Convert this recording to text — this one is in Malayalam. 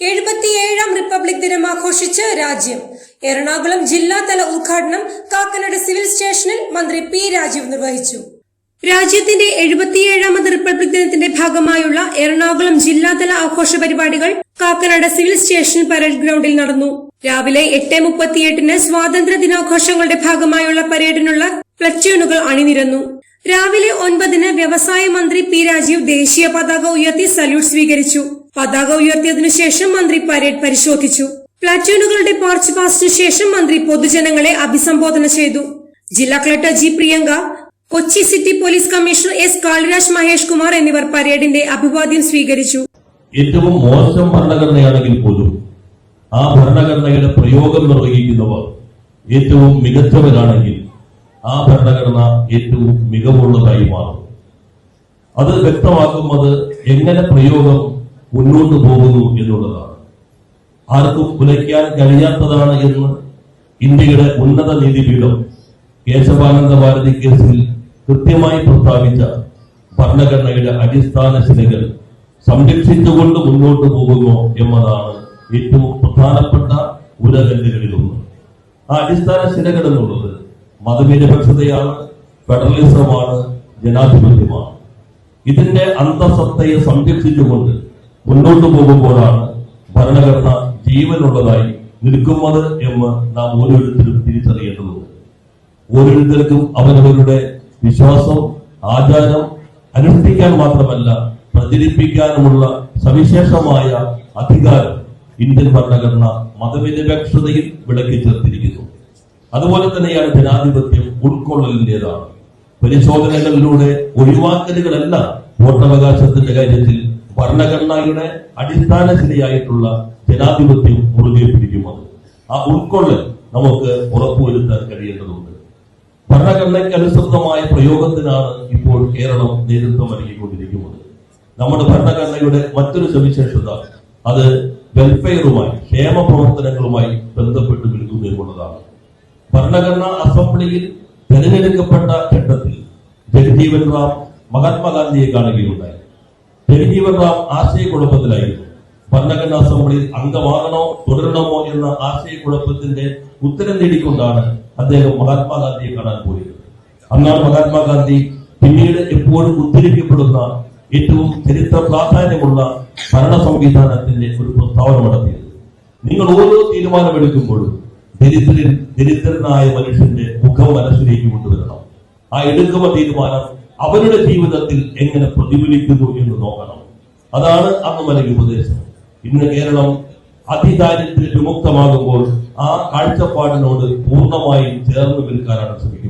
എഴുപത്തിയേഴാം റിപ്പബ്ലിക് ദിനം ആഘോഷിച്ച് രാജ്യം. എറണാകുളം ജില്ലാതല ഉദ്ഘാടനം കാക്കനാട് സിവിൽ സ്റ്റേഷനിൽ മന്ത്രി പി രാജീവ് നിർവഹിച്ചു. രാജ്യത്തിന്റെ എഴുപത്തിയേഴാമത് റിപ്പബ്ലിക് ദിനത്തിന്റെ ഭാഗമായുള്ള എറണാകുളം ജില്ലാതല ആഘോഷ പരിപാടികൾ കാക്കനാട് സിവിൽ സ്റ്റേഷൻ പരേഡ് ഗ്രൗണ്ടിൽ നടന്നു. രാവിലെ എട്ട് മുപ്പത്തിയെട്ടിന് സ്വാതന്ത്ര്യ ദിനാഘോഷങ്ങളുടെ ഭാഗമായുള്ള പരേഡിനുള്ള പ്ലറ്റൂണുകൾ അണിനിരന്നു. രാവിലെ ഒൻപതിന് വ്യവസായ മന്ത്രി പി രാജീവ് ദേശീയ പതാക ഉയർത്തി സല്യൂട്ട് സ്വീകരിച്ചു. പതാക ഉയർത്തിയതിനു ശേഷം മന്ത്രി പരേഡ് പരിശോധിച്ചു. പ്ലാറ്റൂണുകളുടെ മാർച്ച് പാസ്റ്റിനു ശേഷം മന്ത്രി പൊതുജനങ്ങളെ അഭിസംബോധന ചെയ്തു. ജില്ലാ collector G Priyanka Kochi city police commissioner S Kaliraj Mahesh Kumar എന്നിവർ പരേഡിന്റെ അഭിവാദ്യം സ്വീകരിച്ചു. ഏറ്റവും മോശം ഭരണഘടനയാണെങ്കിൽ പോലും ആ ഭരണഘടനയുടെ പ്രയോഗം നിർവഹിക്കുന്നവർ ഏറ്റവും മികച്ചവരാണെങ്കിൽ ആ ഭരണഘടന ഏറ്റവും മികവുള്ളതായി മാറും. അത് വ്യക്തമാക്കുന്നത് എങ്ങനെ പ്രയോഗം മുന്നോട്ട് പോകുന്നു എന്നുള്ളതാണ്. ആർക്കും കുലയ്ക്കാൻ കഴിയാത്തതാണ് എന്ന് ഇന്ത്യയുടെ ഉന്നത നീതിപീഠം കേശവാനന്ദ ഭാരതി കേസിൽ കൃത്യമായി പ്രസ്താവിച്ച ഭരണഘടനയുടെ അടിസ്ഥാന ശിലകൾ സംരക്ഷിച്ചുകൊണ്ട് മുന്നോട്ട് പോകുന്നു എന്നതാണ് ഏറ്റവും പ്രധാനപ്പെട്ട ഉരകല്ലുകളിലൊന്ന് ആ അടിസ്ഥാന ശിലകൾ എന്നുള്ളത് മതനിരപേക്ഷതയാണ് ഫെഡറലിസമാണ് ജനാധിപത്യമാണ്. ഇതിന്റെ അന്തസത്തയെ സംരക്ഷിച്ചുകൊണ്ട് മുന്നോട്ട് പോകുമ്പോഴാണ് ഭരണഘടന ജീവനുള്ളതായി നിൽക്കുന്നത് എന്ന് നാം ഓരോരുത്തരും തിരിച്ചറിയേണ്ടതുണ്ട്. ഓരോരുത്തർക്കും അവരവരുടെ വിശ്വാസം ആചാരം അനുഷ്ഠിക്കാൻ മാത്രമല്ല പ്രചരിപ്പിക്കാനുമുള്ള സവിശേഷമായ അധികാരം ഇന്ത്യൻ ഭരണഘടന മതനിരപേക്ഷതയിൽ വിളക്കി ചേർത്തിരിക്കുന്നു. അതുപോലെ തന്നെയാണ് ജനാധിപത്യം ഉൾക്കൊള്ളലിന്റേതാണ് പരിശോധനകളിലൂടെ ഒഴിവാക്കലുകളല്ല വോട്ടവകാശത്തിന്റെ കാര്യത്തിൽ ഭരണഘടനയുടെ അടിസ്ഥാന ശരിയായിട്ടുള്ള ജനാധിപത്യം മുറുകെ ആ ഉൾക്കൊള്ളൽ നമുക്ക് ഉറപ്പുവരുത്താൻ കഴിയേണ്ടതുണ്ട്. ഭരണഘടനയ്ക്ക് അനുസൃതമായ പ്രയോഗത്തിനാണ് ഇപ്പോൾ കേരളം നേതൃത്വം നൽകിക്കൊണ്ടിരിക്കുന്നത്. നമ്മുടെ ഭരണഘടനയുടെ മറ്റൊരു സവിശേഷത അത് വെൽഫെയറുമായി ക്ഷേമ പ്രവർത്തനങ്ങളുമായി ബന്ധപ്പെട്ട് നിൽക്കുന്നു ഭരണഘടനാ അസംബ്ലിയിൽ തെരഞ്ഞെടുക്കപ്പെട്ട ഘട്ടത്തിൽ ജഗജീവൻ റാം മഹാത്മാഗാന്ധിയെ കാണുകയുണ്ടായി. റാം ആശയക്കുഴപ്പത്തിലായിരുന്നു. ഭരണഘടനാ അസംബ്ലിയിൽ അംഗമാകണോ തുടരണമോ എന്ന ആശയക്കുഴപ്പത്തിന്റെ ഉത്തരം നേടിക്കൊണ്ടാണ് അദ്ദേഹം മഹാത്മാഗാന്ധിയെ കാണാൻ പോയത്. അന്നാണ് മഹാത്മാഗാന്ധി പിന്നീട് എപ്പോഴും ഉദ്ധരിക്കപ്പെടുന്ന ഏറ്റവും ചരിത്ര പ്രാധാന്യമുള്ള ഭരണ സംവിധാനത്തിന്റെ ഒരു പ്രസ്താവന നടത്തിയത്. നിങ്ങൾ ഓരോ തീരുമാനമെടുക്കുമ്പോഴും ദരിദ്രൻ ദരിദ്രനായ മനുഷ്യന്റെ മുഖം മനസ്സിലേക്ക് കൊണ്ടുവരണം. ആ എടുക്കുന്ന തീരുമാനം അവരുടെ ജീവിതത്തിൽ എങ്ങനെ പ്രതിഫലിക്കുന്നു എന്ന് നോക്കണം. അതാണ് അന്ന് മലയ്ക്ക് ഉപദേശം. ഇന്ന് കേരളം അതിദാരിദ്ര്യ വിമുക്തമാകുമ്പോൾ ആ കാഴ്ചപ്പാടിനോട് പൂർണമായും ചേർന്ന് നിൽക്കാനാണ് ശ്രമിക്കുന്നത്.